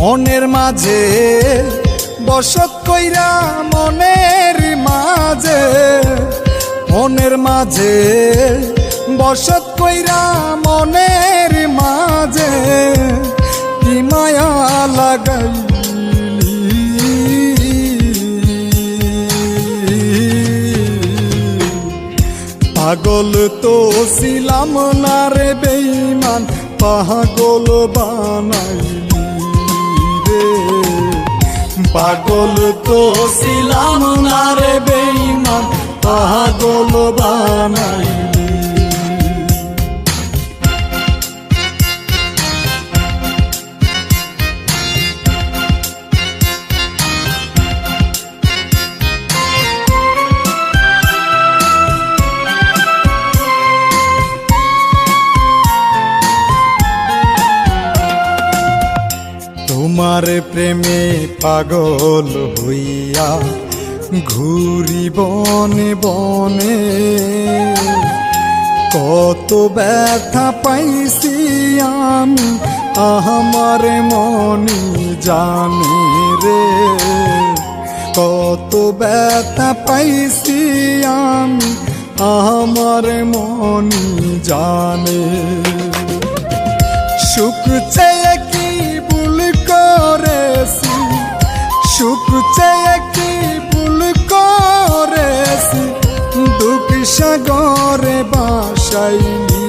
মনের মাঝে, বসত কইরা মনের মাঝে। মনের মাঝে, বসত কইরা মনের মাঝে। কি মায়া লাগাইলি। পাগল তো ছিলাম না রে বেইমান পাগল বানাইলি। পাগল তো ছিলাম না রে বেইমান পাগল বানাইলি তোমার প্রেমে পাগল হইয়া ঘুরি বনে বনে। কত ব্যথা পাইছি আমি আমার মনি জানে রে। কত ব্যথা পাইছি আমি আমার মনি জানে। সাগরে বাসাইনি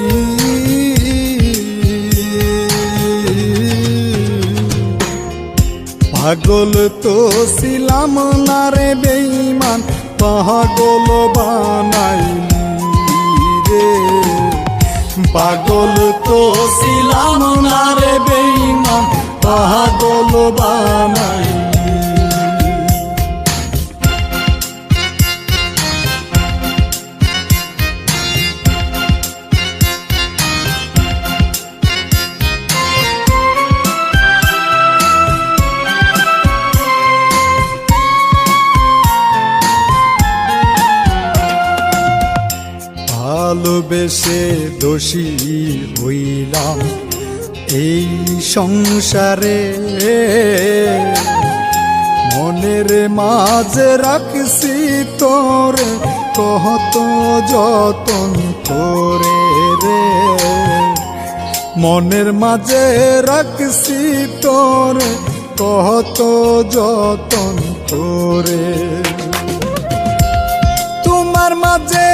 পাগল তো ছিলাম না রে বেইমান পাগল বানাইলি রে। পাগল তো ছিলাম না রে বেইমান পাগল বানাইলি ভালোবেসে দোষী হইলাম। এই সংসারে মনের মাঝে রাখছি তোরে কত যতন করে রে। মনের মাঝে রাখছি তোরে কত যতন করে। তোমার মাঝে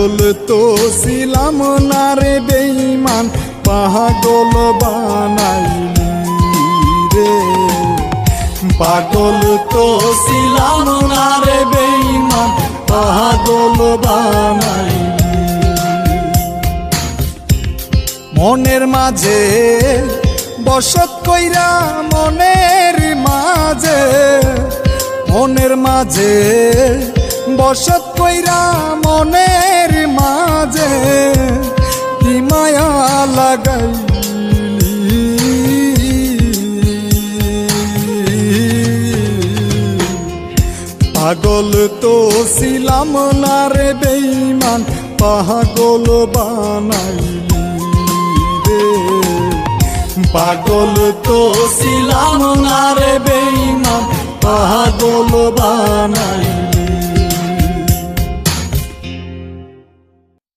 পাগল তো ছিলাম না রে বেইমান পাগল বানাইলি রে। পাগল তো ছিলাম না রে বেইমান পাগল বানাইলি। মনের মাঝে বসত কইরা মনের মাঝে মনের মাঝে, বসত কইরা মনের মাঝে, কি মায়া লাগাইলি? পাগল তো ছিলাম না রে বেইমান পাগল বানাইলি রে। পাগল তো ছিলাম না রে বেইমান পাগল বানাইলি